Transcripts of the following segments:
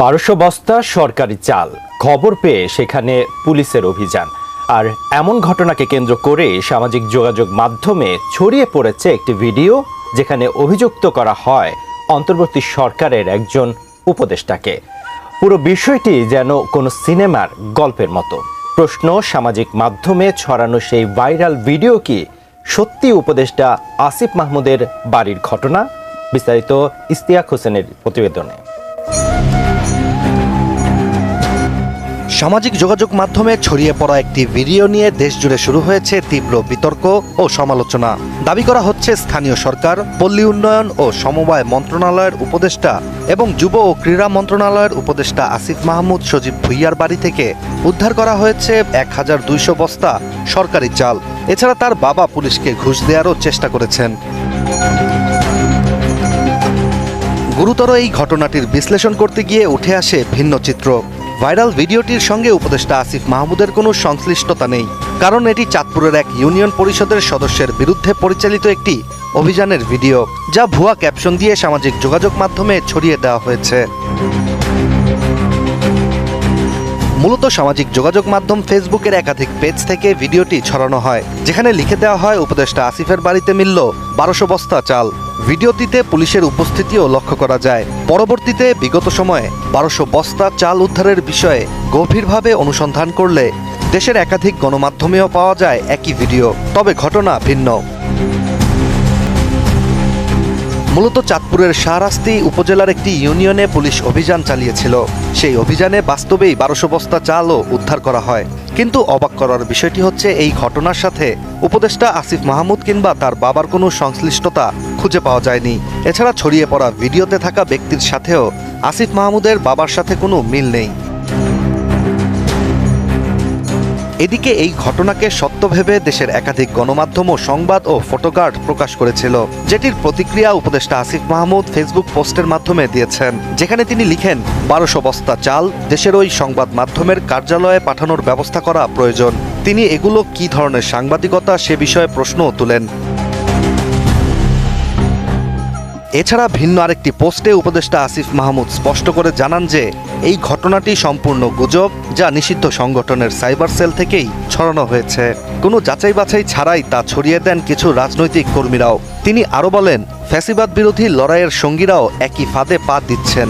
বারোশো বস্তা সরকারি চাল। খবর পেয়ে সেখানে পুলিশের অভিযান। আর এমন ঘটনাকে কেন্দ্র করে সামাজিক যোগাযোগ মাধ্যমে ছড়িয়ে পড়েছে একটি ভিডিও, যেখানে অভিযুক্ত করা হয় অন্তর্বর্তী সরকারের একজন উপদেষ্টাকে। পুরো বিষয়টি যেন কোনো সিনেমার গল্পের মতো। প্রশ্ন সামাজিক মাধ্যমে ছড়ানো সেই ভাইরাল ভিডিও কি সত্যি উপদেষ্টা আসিফ মাহমুদের বাড়ির ঘটনা? বিস্তারিত ইস্তিয়াক হোসেনের প্রতিবেদনে। সামাজিক যোগাযোগ মাধ্যমে ছড়িয়ে পড়া একটি ভিডিও নিয়ে দেশ জুড়ে শুরু হয়েছে তীব্র বিতর্ক ও সমালোচনা। দাবি করা হচ্ছে স্থানীয় সরকার, পল্লী উন্নয়ন ও সমবায় মন্ত্রণালয়ের উপদেষ্টা এবং যুব ও ক্রীড়া মন্ত্রণালয়ের উপদেষ্টা আসিফ মাহমুদ সজীব ভুইয়ার বাড়ি থেকে উদ্ধার করা হয়েছে এক হাজার দুইশো বস্তা সরকারি চাল। এছাড়া তার বাবা পুলিশকে ঘুষ দেওয়ারও চেষ্টা করেছেন। গুরুতর এই ঘটনাটির বিশ্লেষণ করতে গিয়ে উঠে আসে ভিন্ন চিত্র। ভাইরাল ভিডিওটির সঙ্গে উপদেষ্টা আসিফ মাহমুদের কোনো সংশ্লিষ্টতা নেই। কারণ এটি চাঁদপুরের এক ইউনিয়ন পরিষদের সদস্যের বিরুদ্ধে পরিচালিত একটি অভিযানের ভিডিও, যা ভুয়া ক্যাপশন দিয়ে সামাজিক যোগাযোগ মাধ্যমে ছড়িয়ে দেওয়া হয়েছে। মূলত সামাজিক যোগাযোগ মাধ্যম ফেসবুকের একাধিক পেজ থেকে ভিডিওটি ছড়ানো হয়, যেখানে লিখে দেওয়া হয়, উপদেষ্টা আসিফের বাড়িতে মিলল বারোশো বস্তা চাল। ভিডিওটিতে পুলিশের উপস্থিতিও লক্ষ্য করা যায়। পরবর্তীতে বিগত সময়ে বারোশো বস্তা চাল উদ্ধারের বিষয়ে গভীরভাবে অনুসন্ধান করলে দেশের একাধিক গণমাধ্যমেও পাওয়া যায় একই ভিডিও, তবে ঘটনা ভিন্ন। মূলত চাঁদপুরের শাহরাস্তি উপজেলার একটি ইউনিয়নে পুলিশ অভিযান চালিয়েছিল। সেই অভিযানে বাস্তবেই বারোশো বস্তা চালও উদ্ধার করা হয়। কিন্তু অবাক করার বিষয়টি হচ্ছে এই ঘটনার সাথে উপদেষ্টা আসিফ মাহমুদ কিংবা তার বাবার কোনো সংশ্লিষ্টতা খুঁজে পাওয়া যায়নি। এছাড়া ছড়িয়ে পড়া ভিডিওতে থাকা ব্যক্তির সাথেও আসিফ মাহমুদের বাবার সাথে কোনো মিল নেই। এদিকে এই ঘটনাকে সত্য ভেবে দেশের একাধিক গণমাধ্যম ও সংবাদ ও ফটোকার্ড প্রকাশ করেছিল। যেটির প্রতিক্রিয়া উপদেষ্টা আসিফ মাহমুদ ফেসবুক পোস্টের মাধ্যমে দিয়েছেন। যেখানে তিনি লিখেন, বারোশো বস্তা চাল দেশের ওই সংবাদ মাধ্যমের কার্যালয়ে পাঠানোর ব্যবস্থা করা প্রয়োজন। তিনি এগুলো কি ধরনের সাংবাদিকতা সে বিষয়ে প্রশ্নও তুলেন। এছাড়া ভিন্ন আরেকটি পোস্টে উপদেষ্টা আসিফ মাহমুদ স্পষ্ট করে জানান যে, এই ঘটনাটি সম্পূর্ণ গুজব যা নিষিদ্ধ সংগঠনের সাইবার সেল থেকেই ছড়ানো হয়েছে। কোনো যাচাই বাছাই ছাড়াই তা ছড়িয়ে দেন কিছু রাজনৈতিক কর্মীরাও। তিনি আরও বলেন, ফ্যাসিবাদ বিরোধী লড়াইয়ের সঙ্গীরাও একই ফাঁদে পা দিচ্ছেন।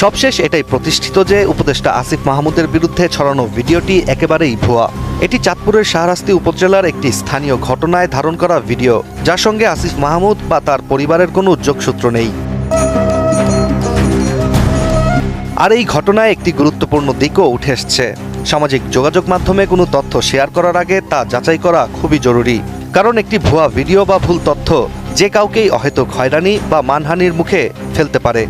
সবশেষ এটাই প্রতিষ্ঠিত যে, উপদেষ্টা আসিফ মাহমুদের বিরুদ্ধে ছড়ানো ভিডিওটি একেবারেই ভুয়া। এটি চাঁদপুরের শাহরাস্তি উপজেলার একটি স্থানীয় ঘটনায় ধারণ করা ভিডিও। যার সঙ্গে আসিফ মাহমুদ বা তার পরিবারের কোনো যোগসূত্র নেই। আর এই ঘটনায় একটি গুরুত্বপূর্ণ দিকও উঠে এসছে। সামাজিক যোগাযোগ মাধ্যমে কোনো তথ্য শেয়ার করার আগে তা যাচাই করা খুবই জরুরি। কারণ একটি ভুয়া ভিডিও বা ভুল তথ্য যে কাউকেই অহেতুক হয়রানি বা মানহানির মুখে ফেলতে পারে।